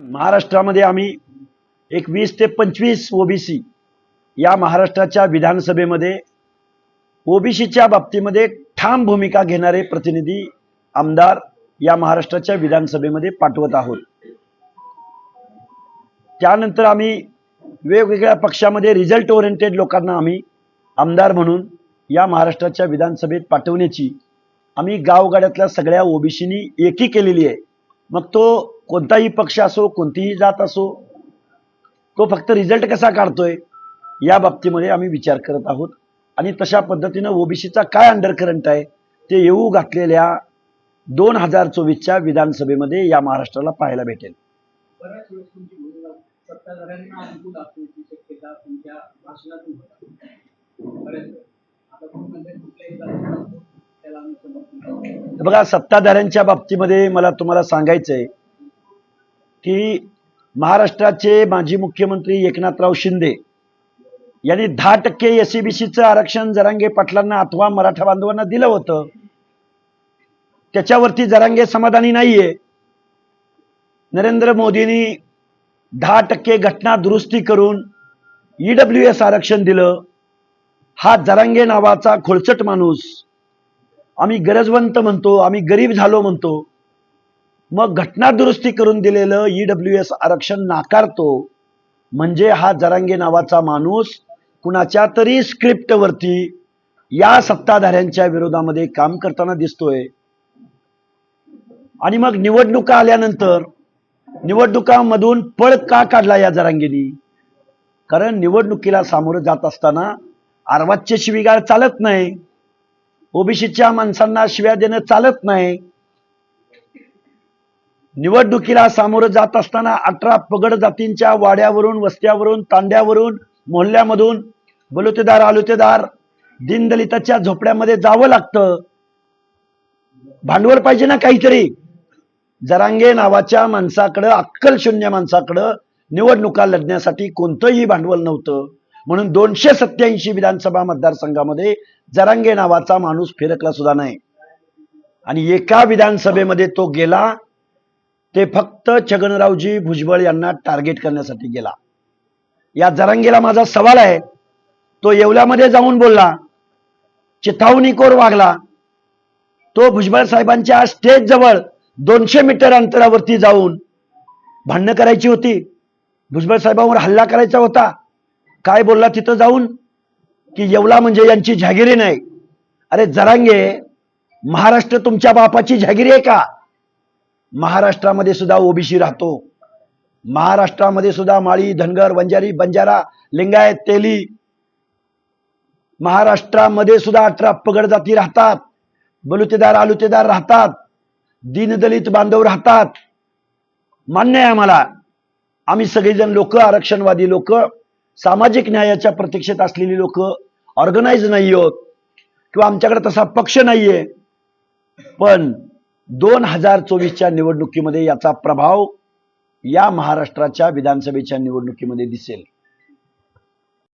महाराष्ट्रामध्ये आम्ही एक वीस ते पंचवीस ओबीसी या महाराष्ट्राच्या विधानसभेमध्ये ओबीसीच्या बाबतीमध्ये ठाम भूमिका घेणारे प्रतिनिधी आमदार या महाराष्ट्राच्या विधानसभेमध्ये पाठवत आहोत. त्यानंतर आम्ही वेगवेगळ्या पक्षामध्ये रिझल्ट ओरिएंटेड लोकांना आम्ही आमदार म्हणून या महाराष्ट्राच्या विधानसभेत पाठवण्याची आम्ही गावगाड्यातल्या सगळ्या ओबीसीनी एकी केलेली आहे. मग तो कोणताही पक्ष असो कोणतीही जात असो तो फक्त रिझल्ट कसा काढतोय या बाबतीमध्ये आम्ही विचार करत आहोत. आणि तशा पद्धतीनं ओबीसीचा काय अंडर करंट आहे ते येऊ घातलेल्या दोन हजार चोवीसच्या विधानसभेमध्ये या महाराष्ट्राला पाहायला भेटेल. बघा सत्ताधाऱ्यांच्या बाबतीमध्ये मला तुम्हाला सांगायचं आहे की महाराष्ट्राचे माजी मुख्यमंत्री एकनाथराव शिंदे यांनी दहा टक्के एसईबीसीचं आरक्षण जरांगे पाटलांना अथवा मराठा बांधवांना दिलं होतं. त्याच्यावरती जरांगे समाधानी नाहीये. नरेंद्र मोदींनी दहा टक्के घटना दुरुस्ती करून ईडब्ल्यू एस आरक्षण दिलं. हा जरांगे नावाचा खोळचट माणूस. आम्ही गरजवंत म्हणतो आम्ही गरीब झालो म्हणतो. मग घटना दुरुस्ती करून दिलेलं ईडब्ल्यू एस आरक्षण नाकारतो म्हणजे हा जरांगे नावाचा माणूस कुणाच्या तरी स्क्रिप्टवरती या सत्ताधाऱ्यांच्या विरोधामध्ये काम करताना दिसतोय. आणि मग निवडणुका आल्यानंतर निवडणुकामधून पळ का काढला या जरांगेनी? कारण निवडणुकीला सामोरं जात असताना आरवाजचे शिविगाळ चालत नाही. ओबीसीच्या माणसांना शिव्या देणं चालत नाही. निवडणुकीला सामोरं जात असताना अठरा पगड जातींच्या वाड्यावरून वस्त्यावरून तांड्यावरून मोहल्ल्यामधून बलुतेदार आलुतेदार दीनदलिताच्या झोपड्यामध्ये जावं लागतं. भांडवल पाहिजे ना काहीतरी. जरांगे नावाच्या माणसाकडं अक्कल शून्य माणसाकडं निवडणुका लढण्यासाठी कोणतंही भांडवल नव्हतं. म्हणून दोनशे सत्याऐंशी विधानसभा मतदारसंघामध्ये जरांगे नावाचा माणूस फिरकला सुद्धा नाही. आणि एका विधानसभेमध्ये तो गेला ते फक्त छगनरावजी भुजबळ यांना टार्गेट करण्यासाठी गेला. या जरांगेला माझा सवाल आहे. तो येवल्यामध्ये जाऊन बोलला. चिथावणीकोर वागला. तो भुजबळ साहेबांच्या स्टेज जवळ दोनशे मीटर अंतरावरती जाऊन भांडणं करायची होती. भुजबळ साहेबांवर हल्ला करायचा होता. काय बोलला तिथं जाऊन? की येवला म्हणजे यांची जहागिरी नाही. अरे जरांगे महाराष्ट्र तुमच्या बापाची जहागिरी आहे का? महाराष्ट्रामध्ये सुद्धा ओबीसी राहतो. महाराष्ट्रामध्ये सुद्धा माळी धनगर वंजारी बंजारा लिंगायत तेली महाराष्ट्रामध्ये सुद्धा अठरा पगड जाती राहतात. बलुतेदार आलुतेदार राहतात. दीनदलित बांधव राहतात. मान्य आहे आम्हाला. आम्ही सगळेजण लोक आरक्षणवादी लोक सामाजिक न्यायाच्या प्रतीक्षेत असलेली लोक ऑर्गनाईज नाही आहोत किंवा आमच्याकडे तसा पक्ष नाहीये. पण दोन हजार चोवीसच्या निवडणुकीमध्ये याचा प्रभाव या महाराष्ट्राच्या विधानसभेच्या निवडणुकीमध्ये दिसेल.